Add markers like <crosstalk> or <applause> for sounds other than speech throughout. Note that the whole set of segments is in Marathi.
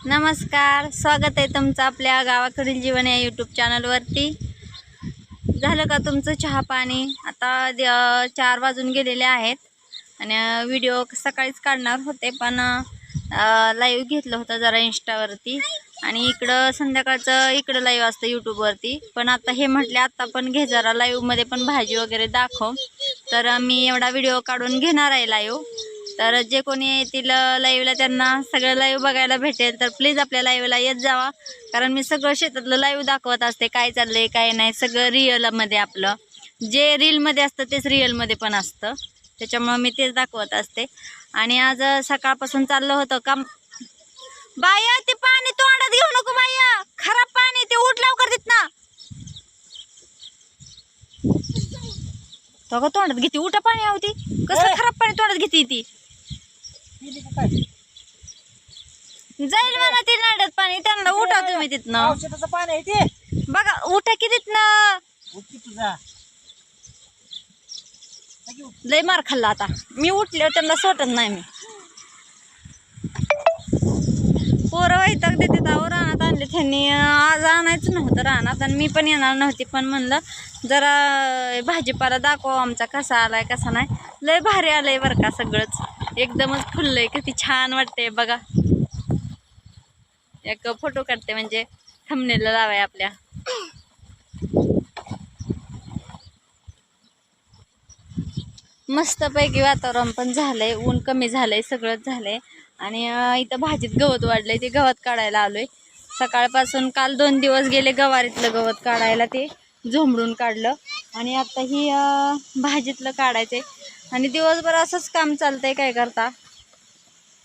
नमस्कार स्वागत आहे तुमचं आपल्या गावाकडील जीवन या यूट्यूब चॅनलवरती झालं का तुमचं चहा पाणी? आता द- चार वाजून गेलेले आहेत आणि व्हिडिओ सकाळीच काढणार होते पण लाईव्ह घेतलं होतं जरा इंस्टावरती आणि इकडं संध्याकाळचं इकडं लाईव्ह असतं यूट्यूबवरती पण आता हे म्हटले आत्ता पण घे जरा लाईव्हमध्ये पण भाजी वगैरे दाखव. तर मी एवढा व्हिडिओ काढून घेणार आहे लाईव्ह तर जे कोणी येतील लाईव्हला त्यांना सगळं लाईव्ह बघायला भेटेल तर प्लीज आपल्या लाईव्हला येत जावा. कारण मी सगळं शेतातलं लाईव्ह दाखवत असते काय चाललंय काय नाही सगळं रिअलमध्ये आपलं. जे रीलमध्ये असतं तेच रिअलमध्ये पण असतं. त्याच्यामुळं मी तेच दाखवत असते. आणि आज सकाळपासून चाललं होतं का बाया ते पाणी तोंडात घेऊ नको बाया. खराब पाणी ते उठ लवकर देत ना तो तोंडात घेते उठा पाणी होती कसं खराब पाणी तोंडात घेते ती? जाईल म्हणा ती नाड्यात पाणी त्यांना उठा तुम्ही तिथनं. औषधाचं पाणी आहे ते. बघा उठा की तिथनं. उठकी तुझा. लय मार खाल्ला आता. मी उठल्यावर त्यांना सोटत नाही मी. पोरं वैताग देते अहो रानात आणले त्यांनी. आज आणायचं नव्हतं रानात आणि मी पण येणार नव्हती. पण म्हणलं जरा भाजीपाला दाखव आमचा कसा आलाय कसा नाही. लय भारी आलंय बरं का सगळंच. एकदमच फुललंय. किती छान वाटतंय बघा. एक फोटो काढते म्हणजे थंबनेलला लावाय आपल्या. मस्तपैकी वातावरण पण झालंय. ऊन कमी झालंय सगळंच झालंय. आणि इथं भाजीत गवत वाढलंय. ते गवत काढायला आलोय. सकाळपासून काल दोन दिवस गेले गवारीतलं गवत काढायला ते. झोंबडून काढलं. आणि आता ही भाजीतलं काढायचं आहे आणि दिवसभर असंच काम चालतंय काय करता?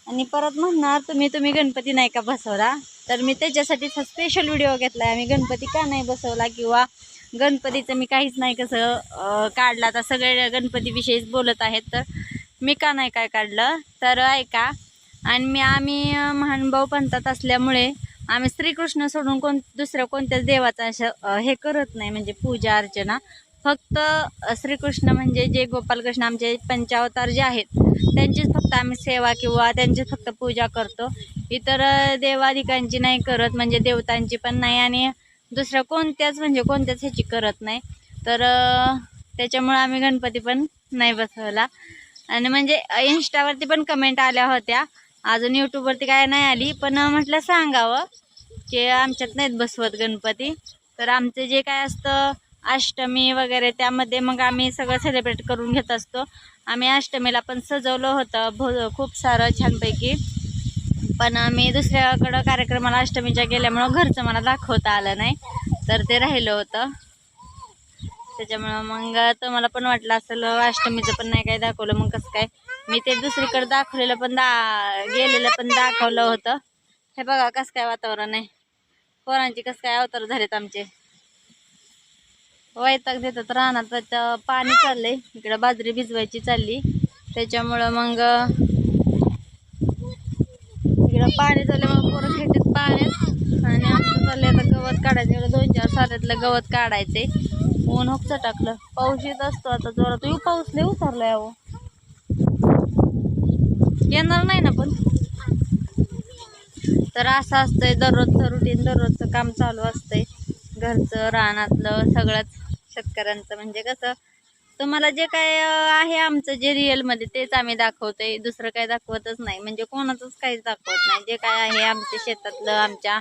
आणि परत म्हणणार तुम्ही तुम्ही गणपती नाही का बसवला? तर मी त्याच्यासाठीच स्पेशल व्हिडिओ घेतला आहे आम्ही गणपती का नाही बसवला किंवा गणपतीचं मी काहीच नाही कसं काढला. तर सगळे गणपतीविषयीच बोलत आहेत तर मी का नाही काय काढलं? तर ऐका. आणि मी आम्ही अं, महानुभाव पंथात असल्यामुळे आम्ही श्रीकृष्ण सोडून कोण दुसऱ्या कोणत्याच देवाचा असं हे करत नाही म्हणजे पूजा अर्चना. फक्त श्रीकृष्ण म्हणजे जे गोपालकृष्ण आमचे पंचावतार जे आहेत त्यांचीच फक्त आम्ही सेवा किंवा त्यांचीच फक्त पूजा करतो. इतर देवाधिकांची नाही करत म्हणजे देवतांची पण नाही आणि दुसऱ्या कोणत्याच म्हणजे कोणत्याच ह्याची करत नाही. तर त्याच्यामुळं आम्ही गणपती पण नाही बसवला. आणि म्हणजे इंस्टावरती पण कमेंट आल्या होत्या. अजून यूट्यूबवरती काय नाही आली पण म्हटलं सांगावं की आमच्यात नाहीत बसवत गणपती. तर आमचं जे काय असतं अष्टमी वगैरे त्यामध्ये मग आम्ही सगळं सेलिब्रेट करून घेत असतो. आम्ही अष्टमीला पण सजवलं होतं भो खूप सारं छानपैकी. पण मी दुसऱ्याकडं कार्यक्रमाला अष्टमीच्या गेल्यामुळं घरचं मला दाखवता आलं नाही तर ते राहिलं होतं. त्याच्यामुळं मग तुम्हाला पण वाटलं असेल अष्टमीचं पण नाही काय दाखवलं मग कसं काय? मी ते दुसरीकडे दाखवलेलं पण दा गेलेलं पण दाखवलं होतं. हे बघा कसं काय वातावरण आहे. पोरांची कसं काय अवतार झालेत आमचे. वैताग देतात रानात तर पाणी चाललंय. इकडं बाजरी भिजवायची चालली. त्याच्यामुळं मग इकडं पाणी झाल्यामुळे पोरं खेळतात पाण्यात आणि आमचं चाललंय आता गवत काढायचं. इकडं दोन चार साऱ्यातलं गवत काढायचंय. ऊन होक टाकलं पाऊस येत असतो आता जोरात. येऊ पाऊस लय उतरलाय अहो. येणार नाही ना पण. तर असं असतंय दररोजचं रुटीन दररोजचं काम चालू असतंय. घरचं रानातलं सगळंच शेतकऱ्यांचं. म्हणजे कसं तुम्हाला जे काय आहे आमचं जे रिअलमध्ये तेच आम्ही दाखवतोय. दुसरं काही दाखवतच नाही. म्हणजे कोणाचंच काहीच दाखवत नाही. जे काय आहे आमच्या शेतातलं आमच्या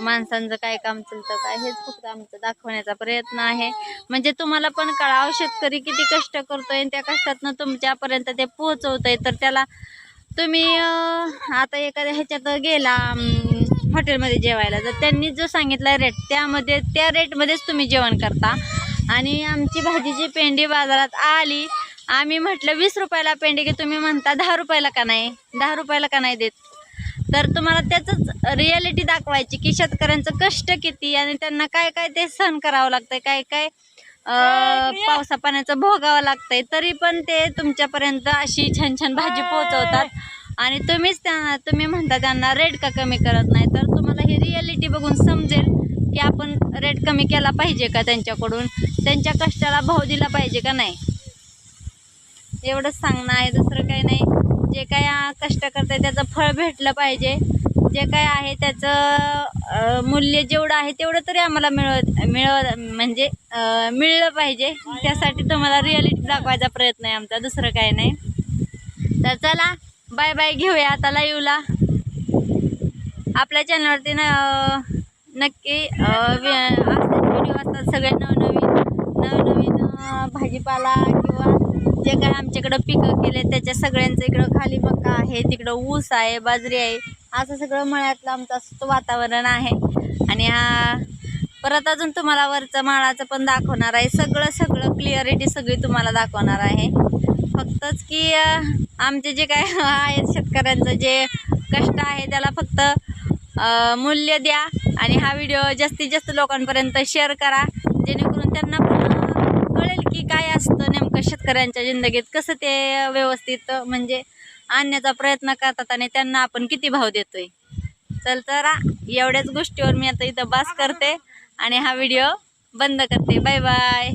माणसांचं काय काम चालतं काय हेच फक्त आमचं दाखवण्याचा प्रयत्न आहे. म्हणजे तुम्हाला पण कळावं शेतकरी किती कष्ट करतोय आणि त्या कष्टातनं तुमच्यापर्यंत ते पोहोचवतंय. तर त्याला तुम्ही आता एखाद्या ह्याच्यात गेला हॉटेलमध्ये जेवायला तर त्यांनी जो सांगितला रेट त्यामध्ये त्या रेटमध्येच तुम्ही जेवण करता. आणि आमची भाजीची पेंडी बाजारात आली आम्ही म्हटलं वीस रुपयाला पेंडी की तुम्ही म्हणता दहा रुपयाला का नाही? दहा रुपयाला का नाही देत? तर तुम्हाला त्याचंच रियालिटी दाखवायची की शेतकऱ्यांचं कष्ट किती आणि त्यांना काय काय ते सहन करावं लागतं काय काय पावसा पाण्याचं भोगावं लागतंय तरी पण ते तुमच्यापर्यंत अशी छान छान भाजी पोहोचवतात. आणि तुम्हीच त्यांना तुम्ही म्हणता त्यांना रेट का कमी करत नाही तर तुम्हाला ही रियालिटी बघून समजेल की आपण रेट कमी केला पाहिजे का त्यांच्याकडून? त्यांच्या कष्टाला भाव दिला पाहिजे का नाही? एवढंच सांगणं आहे दुसरं काही नाही. जे काय कष्ट करताय त्याचं फळ भेटलं पाहिजे. जे काय आहे त्याचं मूल्य जेवढं आहे तेवढं तरी आम्हाला मिळवत मिळव म्हणजे मिळलं पाहिजे. त्यासाठी तुम्हाला रियालिटी दाखवायचा प्रयत्न आहे आमचा. दुसरं काय नाही. तर चला बाय बाय घेऊया आता लाईव्हला आपल्या चॅनलवरती न नक्की व्हिडिओ असतात सगळे नवनवीन नवनवीन भाजीपाला किंवा जे काय आमच्याकडं पिकं केले त्याच्या सगळ्यांचं इकडं खाली मका आहे तिकडं ऊस आहे बाजरी आहे. असं सगळं मळ्यातलं आमचं असं वातावरण आहे. आणि हा परत अजून तुम्हाला वरचं माळाचं पण दाखवणार आहे. सगळं सगळं क्लिअरिटी सगळी तुम्हाला दाखवणार आहे. फक्तच की आमचे जे काय <laughs> आहेत शेतकऱ्यांचं जे कष्ट आहे त्याला फक्त मूल्य द्या आणि हा व्हिडिओ जास्तीत जास्त लोकांपर्यंत शेअर करा. जेणेकरून त्यांना पण कळेल की काय असतं नेमकं शेतकऱ्यांच्या जिंदगीत. कसं ते व्यवस्थित म्हणजे आणण्याचा प्रयत्न करतात आणि त्यांना आपण किती भाव देतोय. चल तर एवढ्याच गोष्टीवर मी आता इथं बास करते आणि हा व्हिडिओ बंद करते. Bye bye.